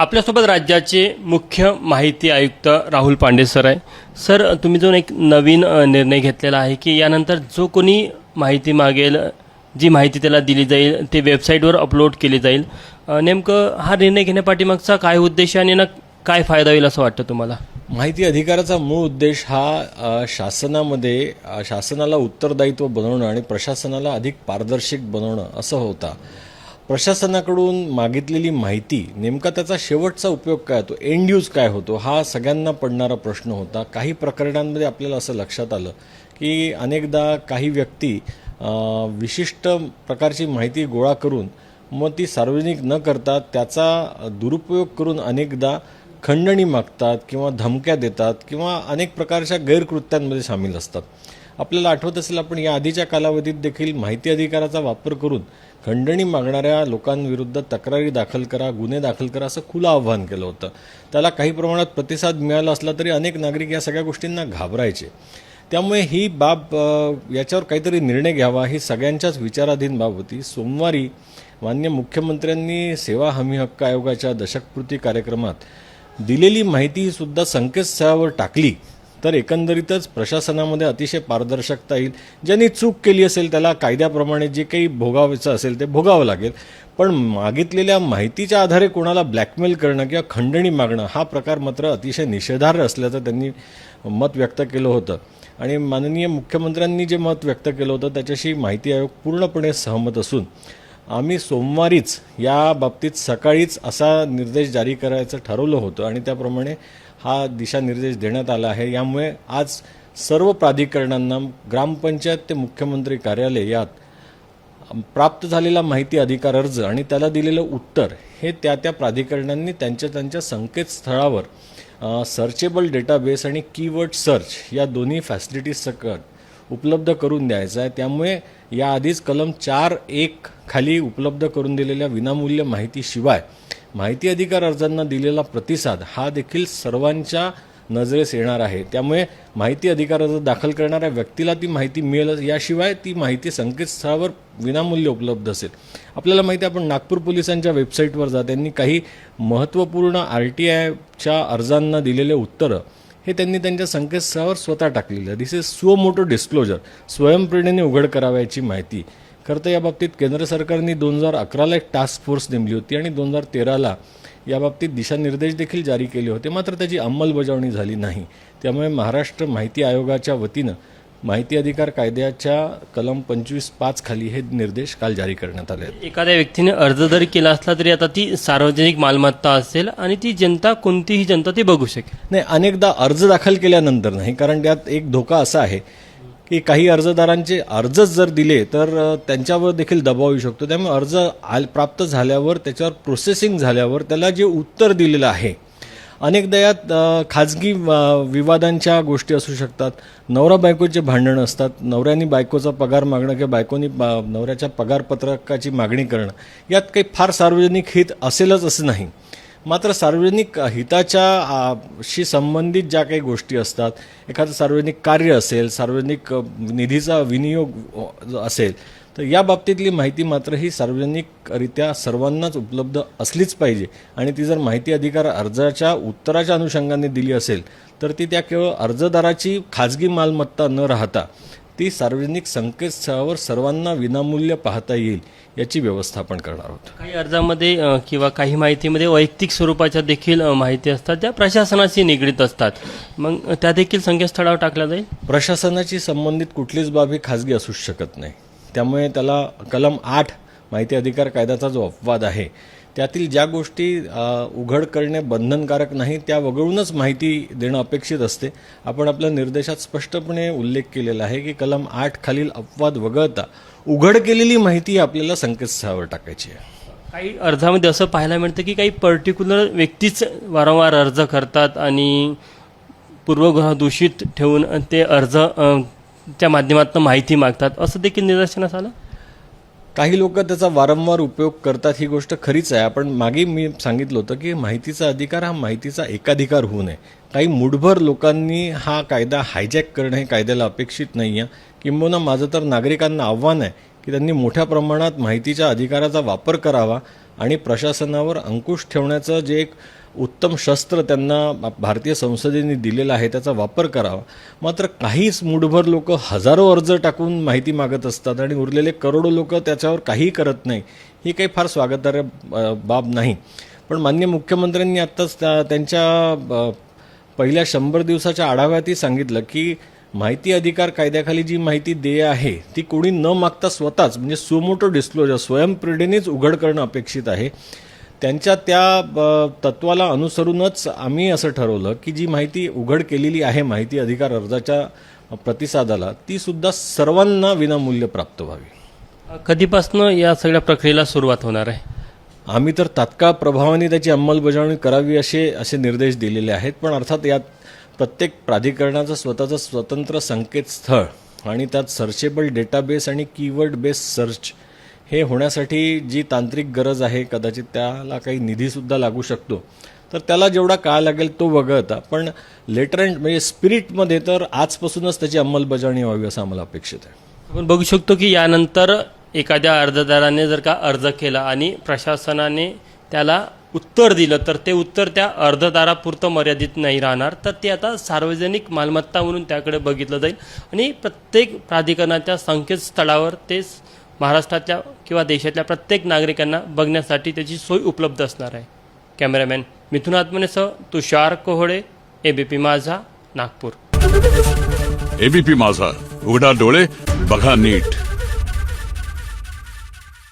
आपल्यासोबत राज्याचे मुख्य माहिती आयुक्त राहुल पांडे सर आहे. सर तुम्ही जो एक नवीन निर्णय घेतलेला आहे की यानंतर जो कोणी माहिती मागेल जी माहिती त्याला दिली जाईल ते वेबसाईटवर अपलोड केली जाईल. नेमकं हा निर्णय घेण्यापाठीमागचा काय उद्देश आहे आणि ना काय फायदा होईल असं वाटतं तुम्हाला? माहिती अधिकाराचा मूळ उद्देश हा शासनामध्ये शासनाला उत्तरदायित्व बनवणं आणि प्रशासनाला अधिक पारदर्शक बनवणं असं होता. प्रशासनाकडून मागितलेली माहिती नेमका त्याचा शेवटचा उपयोग काय होतो एंड यूज काय होतो हा सगळ्यांना पडणारा प्रश्न होता. काही प्रकरणांमध्ये आपल्याला असं लक्षात आलं की अनेकदा काही व्यक्ती विशिष्ट प्रकारची माहिती गोळा करून मग ती सार्वजनिक न करता त्याचा दुरुपयोग करून अनेकदा खंडणी मागतात किंवा धमक्या देतात किंवा अनेक प्रकारच्या गैरकृत्यांमध्ये सामील असतात. आपल्याला आठवत असेल आपण या आधीच्या कालावधीत देखील माहिती अधिकाराचा वापर करून खंडणी मागणाऱ्या लोकांविरुद्ध तक्रारी दाखल करा गुन्हे दाखल करा असं खुलं आव्हान केलं होतं. त्याला काही प्रमाणात प्रतिसाद मिळाला असला तरी अनेक नागरिक या सगळ्या गोष्टींना घाबरायचे. त्यामुळे ही बाब याच्यावर काहीतरी निर्णय घ्यावा ही सगळ्यांच्याच विचाराधीन बाब होती. सोमवारी मान्य मुख्यमंत्र्यांनी सेवा हमी हक्क आयोगाच्या दशकपूर्ती कार्यक्रमात दिलेली माहिती सुद्धा संकेतस्थळावर टाकली तर एकंदरीतच प्रशासनामध्ये अतिशय पारदर्शकता येईल. ज्यांनी चूक केली असेल त्याला कायद्याप्रमाणे जे काही भोगावायचं असेल ते भोगावं लागेल. पण मागितलेल्या माहितीच्या आधारे कोणाला ब्लॅकमेल करणं किंवा खंडणी मागणं हा प्रकार मात्र अतिशय निषेधार्ह असल्याचं त्यांनी मत व्यक्त केलं होतं. आणि माननीय मुख्यमंत्र्यांनी जे मत व्यक्त केलं होतं त्याच्याशी माहिती आयोग पूर्णपणे सहमत असून आम्ही सोमवारीच या बाबतीत सकाळीच असा निर्देश जारी करायचं ठरवलं होतं आणि त्याप्रमाणे हा दिशानिर्देश देण्यात आला आहे. यामुळे आज सर्व प्राधिकरणांना ग्रामपंचायत ते मुख्यमंत्री कार्यालय यात प्राप्त झालेला माहिती अधिकार अर्ज आणि त्याला दिलेलं उत्तर हे त्या त्या प्राधिकरणांनी त्यांच्या त्यांच्या संकेतस्थळावर सर्चेबल डेटाबेस आणि कीवर्ड सर्च या दोन्ही फॅसिलिटीज सकट उपलब्ध करून द्यायचा आहे. त्यामुळे याआधीच कलम चार एक खाली उपलब्ध करून दिलेल्या विनामूल्य माहितीशिवाय माहिती अधिकार अर्जांना दिलेला प्रतिसाद हा देखील सर्वांच्या नजरेस येणार आहे. त्यामुळे माहिती अधिकार अर्ज दाखल करणाऱ्या व्यक्तीला ती माहिती मिळेल. याशिवाय ती माहिती संकेतस्थळावर विनामूल्य उपलब्ध असेल. आपल्याला माहिती आहे आपण नागपूर पोलिसांच्या वेबसाईटवर जा. त्यांनी काही महत्त्वपूर्ण आर टी आयच्या अर्जांना दिलेले उत्तरं हे त्यांनी त्यांच्या संकेतस्थळावर स्वतः टाकलेलं. This is suo motu disclosure स्वयंप्रेरणेने उघड करावयाची माहिती. खरं तर या बाबतीत केंद्र सरकारने दोन हजार अकराला एक टास्क फोर्स नेमली होती आणि दोन हजार तेराला याबाबतीत दिशानिर्देश देखील जारी केले होते. मात्र त्याची अंमलबजावणी झाली नाही. त्यामुळे महाराष्ट्र माहिती आयोगाच्या वतीनं माहिती अधिकार कायद्याच्या कलम पंचवीस पाच खाली हे निर्देश काल जारी करण्यात आले आहेत. एखाद्या व्यक्तीने अर्ज जरी केला असला तरी आता ती सार्वजनिक मालमत्ता असेल आणि ती जनता कोणतीही जनता ती बघू शकेल. नाही अनेकदा अर्ज दाखल केल्यानंतर नाही कारण त्यात एक धोका असा आहे की काही अर्जदारांचे अर्जच जर दिले तर त्यांच्यावर देखील दबाव येऊ शकतो. त्यामुळे अर्ज आल प्राप्त झाल्यावर त्याच्यावर प्रोसेसिंग झाल्यावर त्याला जे उत्तर दिलेलं आहे अनेकदा यात खाजगी विवादांच्या गोष्टी असू शकतात. नवरा बायकोचे भांडणं असतात. नवऱ्याने बायकोचा पगार मागणं किंवा बायकोनी बा- नवऱ्याच्या पगारपत्रकाची मागणी करणं यात काही फार सार्वजनिक हित असेलच असं नाही. मात्र सार्वजनिक हिताच्या शी संबंधित ज्या काही गोष्टी असतात एखादं सार्वजनिक कार्य असेल सार्वजनिक निधीचा विनियोग असेल तर या बाबतीतली माहिती मात्र ही सार्वजनिकरित्या सर्वांनाच उपलब्ध असलीच पाहिजे. आणि ती जर माहिती अधिकार अर्जाच्या उत्तराच्या अनुषंगाने दिली असेल तर ती त्या केवळ अर्जदाराची खाजगी मालमत्ता न राहता ती सार्वजनिक संकेतस्थळावर सर्वांना विनामूल्य पाहता येईल याची व्यवस्था आपण करणार आहोत. काही अर्जामध्ये किंवा काही माहितीमध्ये वैयक्तिक स्वरूपाच्या देखील माहिती असतात ज्या प्रशासनाशी निगडीत असतात. मग त्या देखील संकेतस्थळावर टाकल्या जाईल? प्रशासनाची संबंधित कुठलीच बाब ही खाजगी असूच शकत नाही. त्यामुळे त्याला कलम आठ माहिती अधिकार कायद्याचा जो अपवाद आहे त्यातील ज्या गोष्टी उघड करणे बंधनकारक नाही त्या वगळूनच माहिती देणं अपेक्षित असते. आपण आपल्या निर्देशात स्पष्टपणे उल्लेख केलेला आहे की कलम आठ खालील अपवाद वगळता उघड केलेली माहिती आपल्याला संकेतस्थळावर टाकायची आहे. काही अर्जामध्ये असं पाहायला मिळतं की काही पर्टिक्युलर व्यक्तीच वारंवार अर्ज करतात आणि पूर्वग्रह दूषित ठेवून ते अर्ज च्या माध्यमातून माहिती मागतात. असं देखील निदर्शनास आलं? काही लोक त्याचा वारंवार उपयोग करतात ही गोष्ट खरीच आहे. आपण मागे मी सांगितलं होतं की माहितीचा अधिकार हा माहितीचा एकाधिकार होऊ नये. काही मुठभर लोकांनी हा कायदा हायजॅक करणं हे कायद्याला अपेक्षित नाही आहे किंबहुना माझं तर नागरिकांना आव्हान आहे की त्यांनी मोठ्या प्रमाणात माहितीच्या अधिकाराचा वापर करावा आणि प्रशासनावर अंकुश ठेवण्याचं जे एक उत्तम शस्त्र त्यांना भारतीय संसदेने दिलेलं आहे त्याचा वापर करावा. मात्र काहीच मूठभर लोक हजारो अर्ज टाकून माहिती मागत असतात आणि उरलेले करोडो लोक त्याच्यावर काहीही करत नाही. ही काही फार स्वागतार्ह बाब नाही. पण मान्य मुख्यमंत्र्यांनी आत्ताच त्या- त्यांच्या पहिल्या शंभर दिवसाच्या आढाव्यातही सांगितलं की माहिती अधिकार कायद्याखाली जी माहिती देय आहे ती कोणी न मागता स्वतःच म्हणजे सुमोटो डिस्क्लोजर स्वयंप्रेरणेच उघड करणं अपेक्षित आहे. त्यांच्या त्या तत्वाला अनुसरूनच आम्ही असं ठरवलं की जी माहिती उघड केलेली आहे माहिती अधिकार अर्जाच्या प्रतिसादाला ती सुद्धा सर्वांना विनामूल्य प्राप्त व्हावी. कधीपासनं या सगळ्या प्रक्रियेला सुरुवात होणार आहे? आम्ही तर तात्काळ प्रभावाने त्याची अंमलबजावणी करावी असे असे निर्देश दिलेले आहेत पण अर्थात यात प्रत्येक प्राधिकरणाचं स्वतःचं स्वतंत्र संकेतस्थळ आणि त्यात सर्चेबल डेटाबेस आणि कीवर्ड बेस सर्च हे होण्यासाठी जी तांत्रिक गरज आहे कदाचित त्याला काही निधीसुद्धा लागू शकतो. तर त्याला जेवढा काळ लागेल तो वगळता. पण लेटर अँड म्हणजे स्पिरिटमध्ये तर आजपासूनच त्याची अंमलबजावणी व्हावी असं आम्हाला अपेक्षित आहे. आपण बघू शकतो की यानंतर एखाद्या अर्जदाराने जर का अर्ज केला आणि प्रशासनाने त्याला उत्तर दिलं तर ते उत्तर त्या अर्जदारापुरतं मर्यादित नाही राहणार. तर ते आता सार्वजनिक मालमत्ता म्हणून त्याकडे बघितलं जाईल. आणि प्रत्येक प्राधिकरणाच्या संकेतस्थळावर ते महाराष्ट्रातल्या किंवा देशातल्या प्रत्येक नागरिकांना बघण्यासाठी त्याची सोय उपलब्ध असणार आहे. कॅमेरामॅन मिथुन आत्मनेसह तुषार कोहळे एबीपी माझा नागपूर. एबीपी माझा. उघडा डोळे बघा नीट.